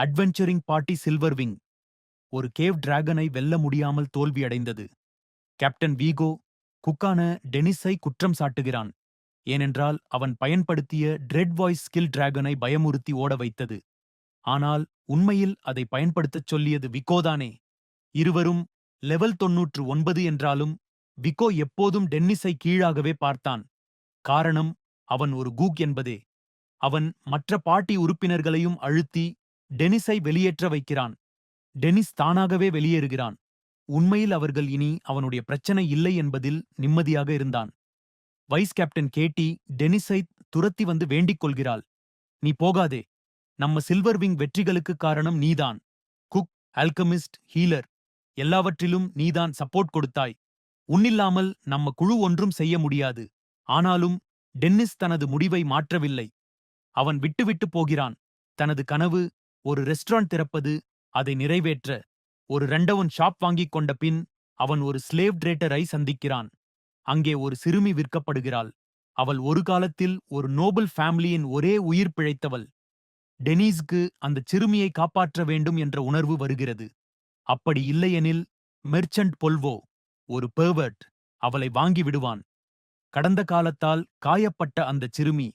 Adventuring party silver wing. ஒரு cave டிராகனை வெல்ல முடியாமல் தோல்வியடைந்தது. கேப்டன் வீகோ குக்கான டெனிஸை குற்றம் சாட்டுகிறான். ஏனென்றால் அவன் பயன்படுத்திய ட்ரெட் வாய்ஸ் ஸ்கில் டிராகனை பயமுறுத்தி ஓட வைத்தது. ஆனால் உண்மையில் அதை பயன்படுத்தச் சொல்லியது விக்கோதானே இருவரும் லெவல் தொன்னூற்று ஒன்பது என்றாலும் விக்கோ எப்போதும் டென்னிஸை கீழாகவே பார்த்தான். காரணம் அவன் ஒரு கூக் என்பதே. அவன் மற்ற பாட்டி உறுப்பினர்களையும் அழுத்தி டெனிஸை வெளியேற்ற வைக்கிறான். டெனிஸ் தானாகவே வெளியேறுகிறான். உண்மையில் அவர்கள் இனி அவனுடைய பிரச்சனை இல்லை என்பதில் நிம்மதியாக இருந்தான். வைஸ் கேப்டன் கேட்டி டெனிஸை துரத்தி வந்து வேண்டிக் கொள்கிறாள். நீ போகாதே. நம்ம சில்வர் விங் வெற்றிகளுக்கு காரணம் நீதான். குக் அல்கமிஸ்ட் ஹீலர் எல்லாவற்றிலும் நீதான் சப்போர்ட் கொடுத்தாய். உன்னில்லாமல் நம்ம குழு ஒன்றும் செய்ய முடியாது. ஆனாலும் டென்னிஸ் தனது முடிவை மாற்றவில்லை. அவன் விட்டுவிட்டு போகிறான். தனது கனவு ஒரு ரெஸ்டாரண்ட் திறப்பது அதை நிறைவேற்ற ஒரு ரெண்டவன் ஷாப் வாங்கிக் கொண்ட பின் அவன் ஒரு ஸ்லேவ் டிரேட்டரை சந்திக்கிறான். அங்கே ஒரு சிறுமி விற்கப்படுகிறாள். அவள் ஒரு காலத்தில் ஒரு நோபல் ஃபேமிலியின் ஒரே உயிர் பிழைத்தவள். டெனீஸ்க்கு அந்த சிறுமியை காப்பாற்ற வேண்டும் என்ற உணர்வு வருகிறது. அப்படி இல்லையெனில் மெர்ச்சன்ட் பொல்வோ ஒரு பெர்வர்ட் அவளை வாங்கி விடுவான். கடந்த காலத்தால் காயப்பட்ட அந்த சிறுமி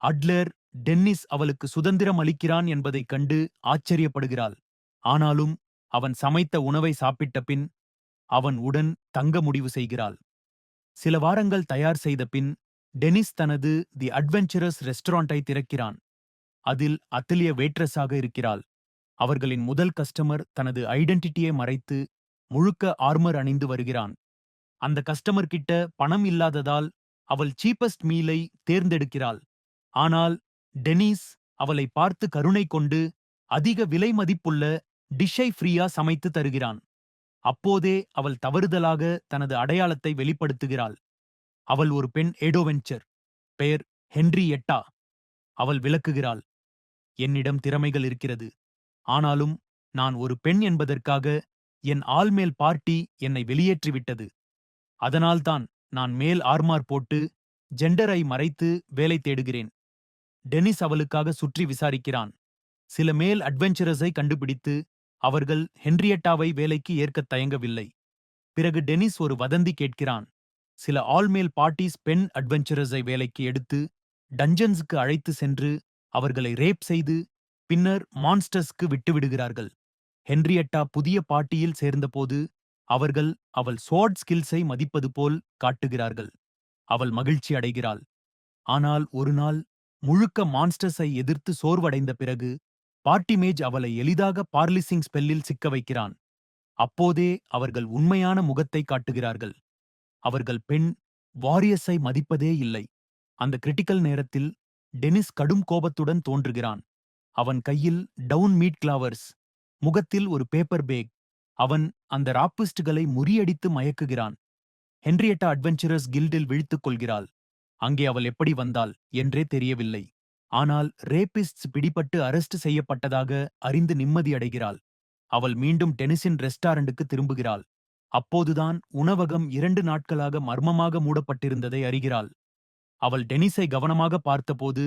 அட்லர் டென்னிஸ் அவளுக்கு சுதந்திரம் அளிக்கிறான் என்பதைக் கண்டு ஆச்சரியப்படுகிறாள். ஆனாலும் அவன் சமைத்த உணவை சாப்பிட்ட பின் அவன் உடன் தங்க முடிவு செய்கிறாள். சில வாரங்கள் தயார் செய்த பின் டெனிஸ் தனது தி அட்வென்ச்சரஸ் ரெஸ்டாரண்டை திறக்கிறான். அதில் அத்திலிய வெயிட்ரஸாக இருக்கிறாள். அவர்களின் முதல் கஸ்டமர் தனது ஐடென்டிட்டியை மறைத்து முழுக்க ஆர்மர் அணிந்து வருகிறான். அந்த கஸ்டமர் கிட்ட பணம் இல்லாததால் அவள் சீப்பஸ்ட் மீலை தேர்ந்தெடுக்கிறாள். ஆனால் டெனிஸ் அவளை பார்த்து கருணை கொண்டு அதிக விலை மதிப்புள்ள டிஷ்ஷை ஃப்ரீயா சமைத்து தருகிறான். அப்போதே அவள் தவறுதலாக தனது அடையாளத்தை வெளிப்படுத்துகிறாள். அவள் ஒரு பெண் ஏடோவென்ச்சர். பெயர் ஹென்றி எட்டா. அவள் விளக்குகிறாள். என்னிடம் திறமைகள் இருக்கிறது. ஆனாலும் நான் ஒரு பெண் என்பதற்காக என் ஆள்மேல் பார்ட்டி என்னை வெளியேற்றிவிட்டது. அதனால்தான் நான் மேல் ஆர்மார் போட்டு ஜெண்டரை மறைத்து வேலை தேடுகிறேன். டெனிஸ் அவளுக்காக சுற்றி விசாரிக்கிறான். சில மேல் அட்வென்ச்சரஸை கண்டுபிடித்து அவர்கள் ஹென்ரியட்டாவை வேலைக்கு ஏற்கத் தயங்கவில்லை. பிறகு டெனிஸ் ஒரு வதந்தி கேட்கிறான். சில ஆல்மேல் பார்ட்டிஸ் பெண் அட்வென்ச்சரஸை வேலைக்கு எடுத்து டஞ்சன்ஸுக்கு அழைத்து சென்று அவர்களை ரேப் செய்து பின்னர் மான்ஸ்டர்ஸ்க்கு விட்டுவிடுகிறார்கள். ஹென்ரியட்டா புதிய பாட்டியில் சேர்ந்தபோது அவர்கள் அவள் ஸ்வாட் ஸ்கில்ஸை மதிப்பது போல் காட்டுகிறார்கள். அவள் மகிழ்ச்சி அடைகிறாள். ஆனால் ஒரு நாள் முழுக்க மான்ஸ்டர்ஸை எதிர்த்து சோர்வடைந்த பிறகு பார்ட்டிமேஜ் அவளை எளிதாக பார்லிசிங் ஸ்பெல்லில் சிக்க வைக்கிறான். அப்போதே அவர்கள் உண்மையான முகத்தை காட்டுகிறார்கள். அவர்கள் பெண் வாரியஸை மதிப்பதே இல்லை. அந்த கிரிட்டிக்கல் நேரத்தில் டெனிஸ் கடும் கோபத்துடன் தோன்றுகிறான். அவன் கையில் டவுன் மீட் கிளாவர்ஸ் முகத்தில் ஒரு பேப்பர் பேக். அவன் அந்த ராப்பிஸ்டுகளை முறியடித்து மயக்குகிறான். ஹென்ரியட்டா அட்வென்ச்சரஸ் கில்டில் விழித்துக் கொள்கிறாள். அங்கே அவள் எப்படி வந்தாள் என்றே தெரியவில்லை. ஆனால் ரேபிஸ்ட்ஸ் பிடிபட்டு அரெஸ்ட் செய்யப்பட்டதாக அறிந்து நிம்மதியடைகிறாள் அவள் மீண்டும் டெனிசின் ரெஸ்டாரண்டுக்கு திரும்புகிறாள். அப்போதுதான் உணவகம் இரண்டு நாட்களாக மர்மமாக மூடப்பட்டிருந்ததை அறிகிறாள். அவள் டெனிஸை கவனமாக பார்த்தபோது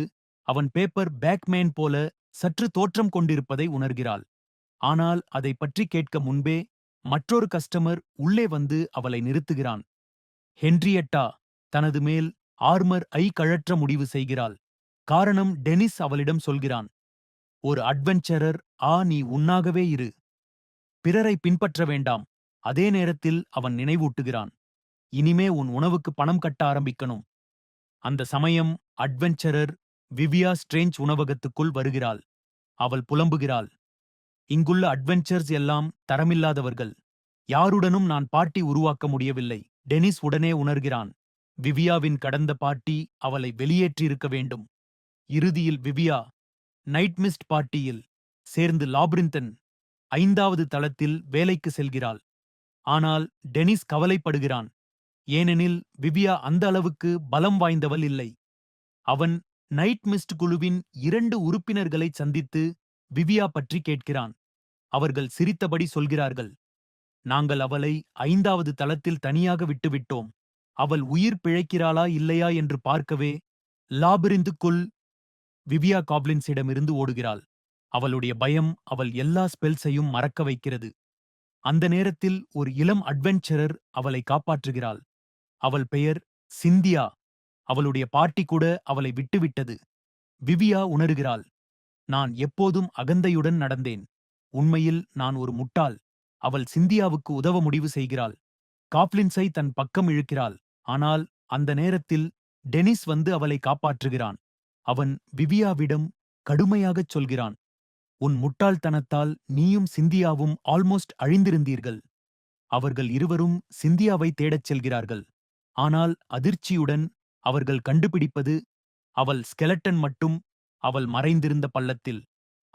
அவன் பேப்பர் பேக்மேன் போல சற்று தோற்றம் கொண்டிருப்பதை உணர்கிறாள். ஆனால் அதை பற்றி கேட்க முன்பே மற்றொரு கஸ்டமர் உள்ளே வந்து அவளை நிறுத்துகிறான். ஹென்ரியட்டா தனது மேல் ஆர்மர் ஐ கழற்ற முடிவு செய்கிறாள். காரணம் டெனிஸ் அவளிடம் சொல்கிறான். ஒரு அட்வென்ச்சரர் ஆ நீ உன்னாகவே இரு. பிறரை பின்பற்ற வேண்டாம். அதே நேரத்தில் அவன் நினைவூட்டுகிறான். இனிமே உன் உணவுக்கு பணம் கட்ட ஆரம்பிக்கணும். அந்த சமயம் அட்வென்ச்சரர் விவியா ஸ்ட்ரேஞ்ச் உணவகத்துக்குள் வருகிறாள். அவள் புலம்புகிறாள். இங்குள்ள அட்வென்ச்சர்ஸ் எல்லாம் தரமில்லாதவர்கள். யாருடனும் நான் பாட்டி உருவாக்க முடியவில்லை. டெனிஸ் உடனே உணர்கிறான். விவியாவின் கடந்த பாட்டி அவளை வெளியேற்றியிருக்க வேண்டும். இறுதியில் விவியா நைட்மிஸ்ட் பாட்டியில் சேர்ந்து லாப்ரிந்தன் ஐந்தாவது தளத்தில் வேலைக்கு செல்கிறாள். ஆனால் டெனிஸ் கவலைப்படுகிறான். ஏனெனில் விவியா அந்த அளவுக்கு பலம் வாய்ந்தவள் இல்லை. அவன் நைட் மிஸ்ட் குழுவின் இரண்டு உறுப்பினர்களை சந்தித்து விவியா பற்றி கேட்கிறான். அவர்கள் சிரித்தபடி சொல்கிறார்கள் நாங்கள் அவளை ஐந்தாவது தளத்தில் தனியாக விட்டுவிட்டோம். அவள் உயிர் பிழைக்கிறாளா இல்லையா என்று பார்க்கவே லாபிரிந்துக்குள் விவியா காப்லின்ஸிடமிருந்து ஓடுகிறாள். அவளுடைய பயம் அவள் எல்லா ஸ்பெல்ஸையும் மறக்க வைக்கிறது. அந்த நேரத்தில் ஒரு இளம் அட்வென்ச்சரர் அவளை காப்பாற்றுகிறாள். அவள் பெயர் சிந்தியா. அவளுடைய பாட்டி கூட அவளை விட்டுவிட்டது. விவியா உணருகிறாள். நான் எப்போதும் அகந்தையுடன் நடந்தேன். உண்மையில் நான் ஒரு முட்டாள். அவள் சிந்தியாவுக்கு உதவ முடிவு செய்கிறாள். காப்லின்ஸை தன் பக்கம் இழுக்கிறாள். ஆனால் அந்த நேரத்தில் டெனிஸ் வந்து அவளை காப்பாற்றுகிறான். அவன் விவியாவிடம் கடுமையாகச் சொல்கிறான் உன் முட்டாள்தனத்தால் நீயும் சிந்தியாவும் ஆல்மோஸ்ட் அழிந்திருந்தீர்கள். அவர்கள் இருவரும் சிந்தியாவை தேடச் செல்கிறார்கள். ஆனால் அதிர்ச்சியுடன் அவர்கள் கண்டுபிடிப்பது அவள் ஸ்கெலட்டன் மட்டும் அவள் மறைந்திருந்த பள்ளத்தில்.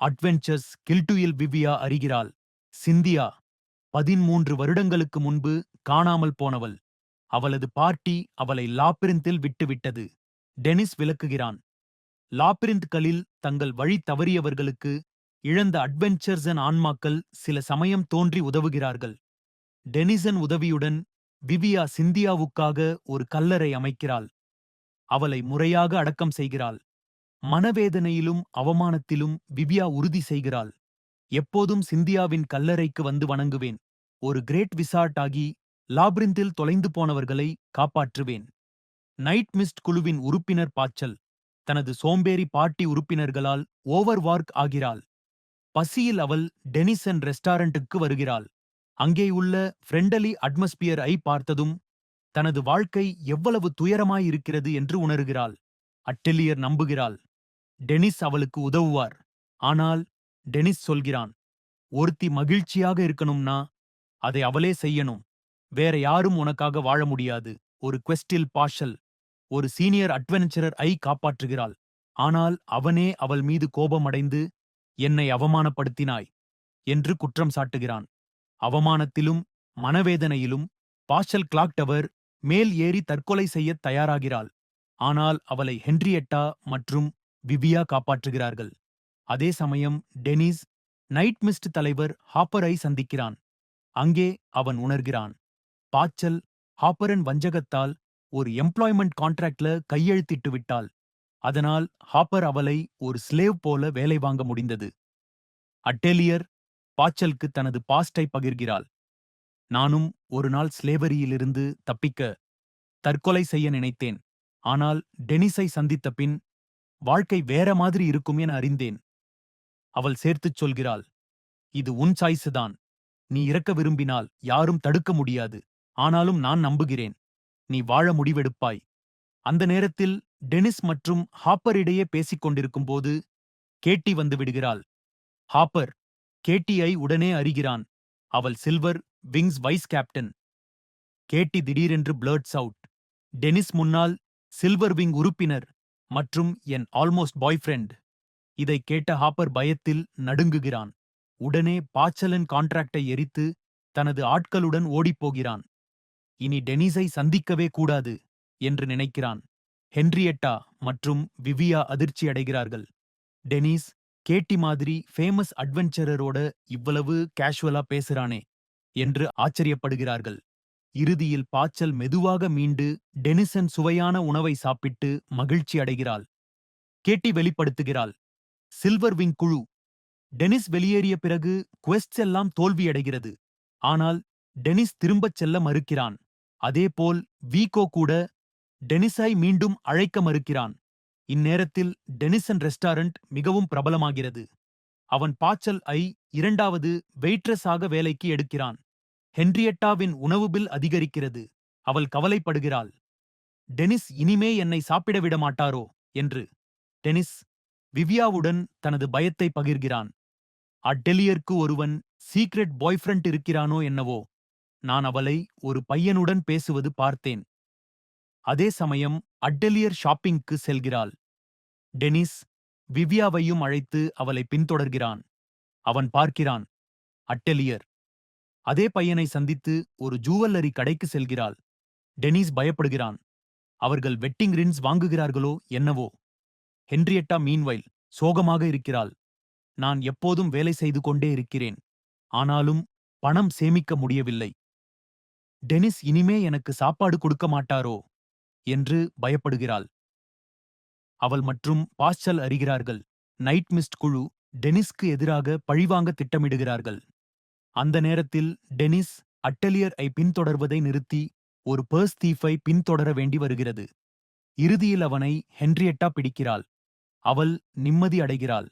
அட்வென்ச்சர்ஸ் கில்டுயில் விவியா அறிகிறாள் சிந்தியா பதிமூன்று வருடங்களுக்கு முன்பு காணாமல் போனவள். அவளது பார்ட்டி அவளை லாபிரிந்தில் விட்டுவிட்டது. டெனிஸ் விளக்குகிறான். லாப்பிரிந்த்களில் தங்கள் வழி தவறியவர்களுக்கு இழந்த அட்வென்ச்சர்ஸன் ஆன்மாக்கள் சில சமயம் தோன்றி உதவுகிறார்கள். டெனிசன் உதவியுடன் விவியா சிந்தியாவுக்காக ஒரு கல்லறை அமைக்கிறாள். அவளை முறையாக அடக்கம் செய்கிறாள். மனவேதனையிலும் அவமானத்திலும் விவியா உறுதி செய்கிறாள். எப்போதும் சிந்தியாவின் கல்லறைக்கு வந்து வணங்குவேன். ஒரு கிரேட் விசார்ட் ஆகி லாப்ரிந்தில் தொலைந்து போனவர்களை காப்பாற்றுவேன். நைட் மிஸ்ட் குழுவின் உறுப்பினர் பாச்சல் தனது சோம்பேறி பார்ட்டி உறுப்பினர்களால் ஓவர் வார்க் ஆகிறாள். பசியில் அவள் டெனிசன் ரெஸ்டாரண்ட்டுக்கு வருகிறாள். அங்கேயுள்ள ஃப்ரெண்டலி அட்மாஸ்பியர் ஐ பார்த்ததும் தனது வாழ்க்கை எவ்வளவு துயரமாயிருக்கிறது என்று உணர்கிறாள். அட்டெலியர் நம்புகிறாள். டெனிஸ் அவளுக்கு உதவுவார். ஆனால் டெனிஸ் சொல்கிறான் ஒருத்தி மகிழ்ச்சியாக இருக்கணும்னா அதை அவளே செய்யணும். வேற யாரும் உனக்காக வாழ முடியாது. ஒரு குவெஸ்டில் பாஷல் ஒரு சீனியர் அட்வென்ச்சரர் ஐ காப்பாற்றுகிறாள். ஆனால் அவனே அவள் மீது கோபமடைந்து என்னை அவமானப்படுத்தினாய் என்று குற்றம் சாட்டுகிறான். அவமானத்திலும் மனவேதனையிலும் பாஷல் கிளாக் டவர் மேல் ஏறி தற்கொலை செய்யத் தயாராகிறாள். ஆனால் அவளை ஹென்ரியட்டா மற்றும் விவியா காப்பாற்றுகிறார்கள். அதே சமயம் டெனிஸ் நைட் மிஸ்ட் தலைவர் ஹாப்பரை சந்திக்கிறான். அங்கே அவன் உணர்கிறான். பாச்சல் ஹாப்பரன் வஞ்சகத்தால் ஒரு எம்ப்ளாய்மெண்ட் கான்ட்ராக்ட்ல கையெழுத்திட்டு விட்டாள். அதனால் ஹாப்பர் அவளை ஒரு ஸ்லேவ் போல வேலை வாங்க முடிந்தது. அட்டேலியர் பாச்சலுக்கு தனது பாஸ்டை பகிர்கிறாள். நானும் ஒரு நாள் ஸ்லேவரியிலிருந்து தப்பிக்க தற்கொலை செய்ய நினைத்தேன். ஆனால் டெனிஸை சந்தித்த பின் வாழ்க்கை வேற மாதிரி இருக்கும் என அறிந்தேன். அவள் சேர்த்துச் சொல்கிறாள் இது உன் சாய்ஸுதான். நீ இறக்க விரும்பினால் யாரும் தடுக்க முடியாது. ஆனாலும் நான் நம்புகிறேன். நீ வாழ முடிவெடுப்பாய். அந்த நேரத்தில் டெனிஸ் மற்றும் ஹாப்பர் இடையே பேசிக் கொண்டிருக்கும்போது கேட்டி வந்து விடுகிறாள். ஹாப்பர் கேட்டியை உடனே அறிகிறான். அவள் silver wings vice captain. Katie திடீரென்று பிளர்ட்ஸ் அவுட். டெனிஸ் முன்னால் சில்வர் விங் உறுப்பினர் மற்றும் என் ஆல்மோஸ்ட் பாய் ஃப்ரெண்ட் இதை கேட்ட ஹாப்பர் பயத்தில் நடுங்குகிறான். உடனே பாச்சலன் கான்ட்ராக்டை எரித்து தனது ஆட்களுடன் ஓடிப்போகிறான் இனி டெனிஸை சந்திக்கவே கூடாது என்று நினைக்கிறான். ஹென்ரியட்டா மற்றும் விவியா அதிர்ச்சி அடைகிறார்கள். டெனிஸ் கேட்டி மாதிரி ஃபேமஸ் அட்வென்ச்சரரோட இவ்வளவு கேஷுவலா பேசுறானே என்று ஆச்சரியப்படுகிறார்கள். இறுதியில் பாச்சல் மெதுவாக மீண்டு டெனிசன் சுவையான உணவை சாப்பிட்டு மகிழ்ச்சி அடைகிறாள். கேட்டி வெளிப்படுத்துகிறாள். சில்வர் விங் குழு. டெனிஸ் வெளியேறிய பிறகு குவெஸ்ட் எல்லாம் தோல்வியடைகிறது. ஆனால் டெனிஸ் திரும்பச் செல்ல மறுக்கிறான். அதேபோல் வீகோ கூட டெனிஸை மீண்டும் அழைக்க மறுக்கிறான். இந்நேரத்தில் டெனிசன் ரெஸ்டாரண்ட் மிகவும் பிரபலமாகிறது. அவன் பாச்சல் ஐ இரண்டாவது வெயிட்ரஸாக வேலைக்கு எடுக்கிறான். ஹென்ரியட்டாவின் உணவு பில் அதிகரிக்கிறது. அவள் கவலைப்படுகிறாள். டெனிஸ் இனிமே என்னை சாப்பிட விட மாட்டாரோ? என்று. டெனிஸ் விவ்யாவுடன் தனது பயத்தை பகிர்கிறான். அட்டெலியர்க்கு ஒருவன் சீக்ரெட் பாய் ஃப்ரெண்ட் இருக்கிறானோ என்னவோ? நான் அவளை ஒரு பையனுடன் பேசுவது பார்த்தேன். அதே சமயம் அட்டெலியர் ஷாப்பிங்க்கு செல்கிறாள். டெனிஸ் விவ்யாவையும் அழைத்து அவளை பின்தொடர்கிறான். அவன் பார்க்கிறான் அட்டெலியர். அதே பையனை சந்தித்து ஒரு ஜூவல்லரி கடைக்கு செல்கிறாள். டெனிஸ் பயப்படுகிறான் அவர்கள் வெட்டிங் ரின்ஸ் வாங்குகிறார்களோ என்னவோ? ஹென்ரியட்டா மீன்வைல் சோகமாக இருக்கிறாள் நான் எப்போதும் வேலை செய்து கொண்டே இருக்கிறேன். ஆனாலும் பணம் சேமிக்க முடியவில்லை. டெனிஸ் இனிமே எனக்கு சாப்பாடு கொடுக்க மாட்டாரோ? என்று பயப்படுகிறாள். அவள் மற்றும் பாஸ்டல் அறிகிறார்கள். நைட் மிஸ்ட் குழு டெனிஸ்க்கு எதிராக பழிவாங்க திட்டமிடுகிறார்கள். அந்த நேரத்தில் டெனிஸ் அட்டலியர் ஐ பின்தொடர்வதை நிறுத்தி ஒரு பர்ஸ் தீஃபை பின்தொடர வேண்டி வருகிறது. இறுதியில் அவனை ஹென்ரியட்டா பிடிக்கிறாள். அவள் நிம்மதி அடைகிறாள்.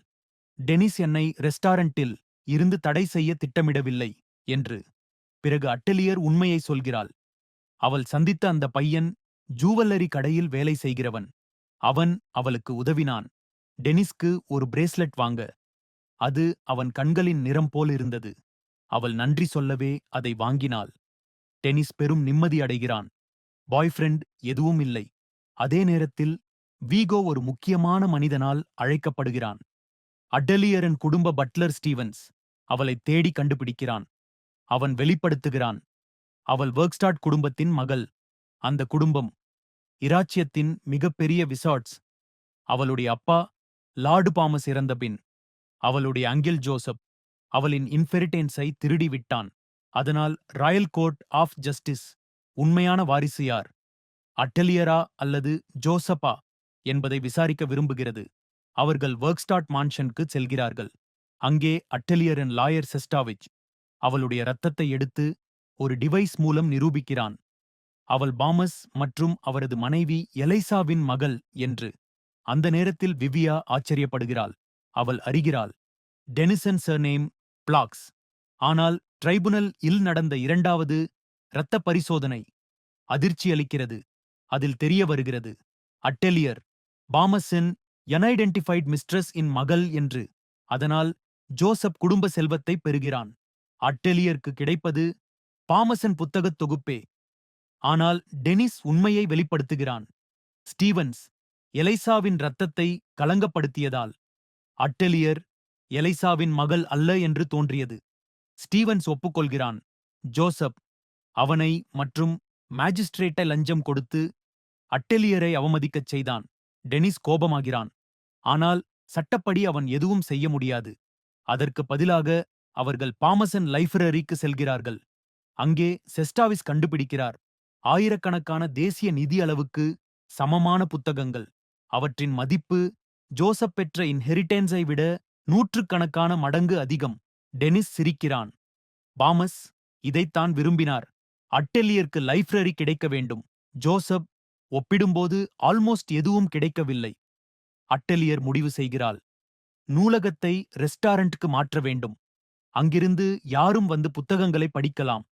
டெனிஸ் என்னை ரெஸ்டாரண்டில் இருந்து தடை செய்ய திட்டமிடவில்லை என்று. பிறகு அட்டலியர் உண்மையை சொல்கிறாள். அவள் சந்தித்த அந்த பையன் ஜூவல்லரி கடையில் வேலை செய்கிறவன். அவன் அவளுக்கு உதவினான். டெனிஸ்க்கு ஒரு பிரேஸ்லெட் வாங்க. அது அவன் கண்களின் நிறம் போல் இருந்தது. அவள் நன்றி சொல்லவே அதை வாங்கினாள். டெனிஸ் பெரும் நிம்மதி அடைகிறான். பாய் ஃப்ரெண்ட் எதுவும் இல்லை. அதே நேரத்தில் வீகோ ஒரு முக்கியமான மனிதனால் அழைக்கப்படுகிறான். அட்டலியரின் குடும்ப பட்லர் ஸ்டீவன்ஸ் அவளை தேடி கண்டுபிடிக்கிறான். அவன் வெளிப்படுத்துகிறான். அவள் ஒர்க்ஸ்டாட் குடும்பத்தின் மகள். அந்த குடும்பம் இராச்சியத்தின் மிகப்பெரிய விசார்ட்ஸ் அவளுடைய அப்பா லார்டு பாமஸ் இறந்த பின் அவளுடைய அங்கில் ஜோசப் அவளின் இன்ஃபெரிட்டென்ஸை திருடி விட்டான் அதனால் ராயல் கோர்ட் ஆஃப் ஜஸ்டிஸ் உண்மையான வாரிசு யார்? அட்டலியரா அல்லது ஜோசப்பா என்பதை விசாரிக்க விரும்புகிறது. அவர்கள் ஒர்க்ஸ்டாட் மான்ஷனுக்கு செல்கிறார்கள். அங்கே அட்டலியரின் லாயர் செஸ்டாவிச் அவளுடைய இரத்தத்தை எடுத்து ஒரு டிவைஸ் மூலம் நிரூபிக்கிறான். அவள் பாமஸ் மற்றும் அவரது மனைவி எலைசாவின் மகள் என்று. அந்த நேரத்தில் விவியா ஆச்சரியப்படுகிறாள். அவள் அறிகிறாள் டெனிசன் சர்நேம் பிளாக்ஸ் ஆனால் ட்ரைபுனல் இல் நடந்த இரண்டாவது இரத்த பரிசோதனை அதிர்ச்சியளிக்கிறது அதில் தெரிய வருகிறது அட்டெலியர் பாமஸின் அன்ஐடென்டிஃபைட் மிஸ்ட்ரஸ் இன் மகள் என்று. அதனால் ஜோசப் குடும்ப செல்வத்தை பெறுகிறான். அட்டெலியருக்கு கிடைப்பது பாமசன் புத்தகத் தொகுப்பே. ஆனால் டெனிஸ் உண்மையை வெளிப்படுத்துகிறான். ஸ்டீவன்ஸ் எலைசாவின் இரத்தத்தை கலங்கப்படுத்தியதால். அட்டெலியர் எலைசாவின் மகள் அல்ல என்று தோன்றியது. ஸ்டீவன்ஸ் ஒப்புக்கொள்கிறான். ஜோசப் அவனை மற்றும் மாஜிஸ்ட்ரேட்டை லஞ்சம் கொடுத்து அட்டெலியரை அவமதிக்கச் செய்தான். டெனிஸ் கோபமாகிறான். ஆனால் சட்டப்படி அவன் எதுவும் செய்ய முடியாது. அதற்கு பதிலாக அவர்கள் பாமசன் லைப்ரரிக்கு செல்கிறார்கள். அங்கே செஸ்டாவிஸ் கண்டுபிடிக்கிறார். ஆயிரக்கணக்கான தேசிய நிதி அளவுக்கு சமமான புத்தகங்கள். அவற்றின் மதிப்பு ஜோசப் பெற்ற இன்ஹெரிட்டன்ஸை விட நூற்றுக்கணக்கான மடங்கு அதிகம். டெனிஸ் சிரிக்கிறான். பாமஸ் இதைத்தான் விரும்பினார். அட்டெலியர்க்கு லைப்ரரி கிடைக்க வேண்டும். ஜோசப் ஒப்பிடும்போது ஆல்மோஸ்ட் எதுவும் கிடைக்கவில்லை. அட்டெலியர் முடிவு செய்கிறாள். நூலகத்தை ரெஸ்டாரண்ட்க்கு மாற்ற வேண்டும். அங்கிருந்து யாரும் வந்து புத்தகங்களை படிக்கலாம்.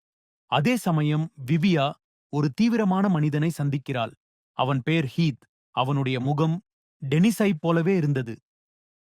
அதே சமயம் விவியா ஒரு தீவிரமான மனிதனை சந்திக்கிறாள். அவன் பேர் ஹீத். அவனுடைய முகம் டெனிஸைப் போலவே இருந்தது.